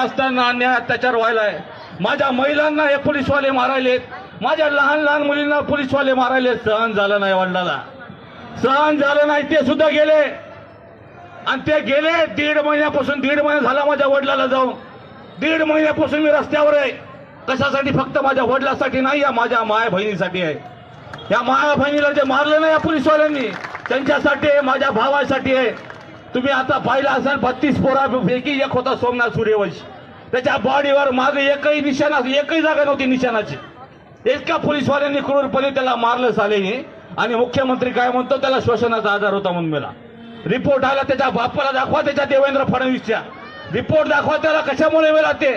असताना अन्याय अत्याचार आहे. माझ्या महिलांना हे पोलीसवाले मारायलेत. माझ्या लहान लहान मुलींना पोलीसवाले मारायले सहन झालं नाही वडिलाला. सहन झालं नाही ते सुद्धा गेले. आणि ते गेले दीड महिन्यापासून दीड महिना झाला माझ्या वडिलाला जाऊन. दीड महिन्यापासून मी रस्त्यावर आहे. कशासाठी फक्त माझ्या वडिलासाठी नाही या माझ्या माया बहिणीसाठी आहे. या माया बहिणीला जे मारलं नाही या पोलीसवाल्यांनी त्यांच्यासाठी आहे माझ्या भावासाठी आहे. तुम्ही आता पाहिलं असाल बत्तीस पोरापैकी एक होता सोमनाथ सूर्यवंशी. त्याच्या बॉडीवर मागे एकही निशाणा एकही जागा नव्हती निशाणाची. इतका पोलीसवाल्यांनी क्रूरपणे त्याला मारलं सालेनी. आणि मुख्यमंत्री काय म्हणतो त्याला श्वसनाचा आजार होता म्हणून मेला रिपोर्ट आला त्याच्या बापाला दाखवा त्याच्या देवेंद्र फडणवीसच्या. रिपोर्ट दाखवा त्याला कशामुळे मेला ते?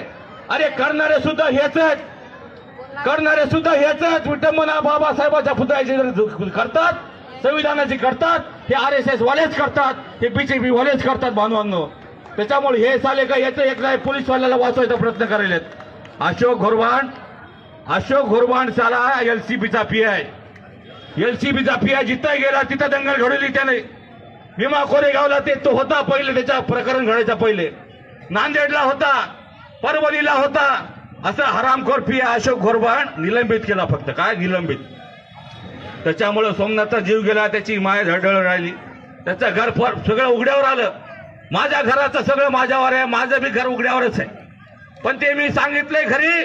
अरे करणारे सुद्धा हेच आहेत. करणारे सुद्धा हेच आहेत. विटंबना बाबासाहेबाच्या पुतळ्याची करतात संविधानाची करतात हे आर एस एस वालेच करतात हे बीजेपी वालेच करतात बांधवांनो त्याच्यामुळे हे चाले का याचं एक नाही पोलीसवाल्याला वाचवायचा प्रयत्न करायला अशोक घोरवाण अशोक घोरवाण साला एलसीबीचा पी आय. बीचा पी आय जिथं गेला तिथं दंगल घडवली त्याने. भीमा कोरेगावला ते तो होता पहिले त्याच्या प्रकरण घडायचा पहिले. नांदेडला होता परभणीला होता. असं हरामखोर पी आय अशोक घोरवाण निलंबित केला फक्त. काय निलंबित? त्याच्यामुळं सोमनाथचा जीव गेला त्याची माय धडधड राहिली. त्याचं घर फर सगळं उघड्यावर आलं. माझ्या घराचं सगळं माझ्यावर आहे माझं बी घर उघड्यावरच आहे. पण ते मी सांगितलंय घरी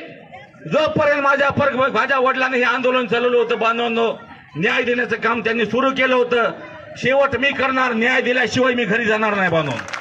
जोपर्यंत माझ्या पर माझ्या वडिलांनी हे आंदोलन चालवलं होतं बांधवांनो न्याय देण्याचं काम त्यांनी सुरू केलं होतं शेवट मी करणार न्याय दिल्याशिवाय मी घरी जाणार नाही बांधून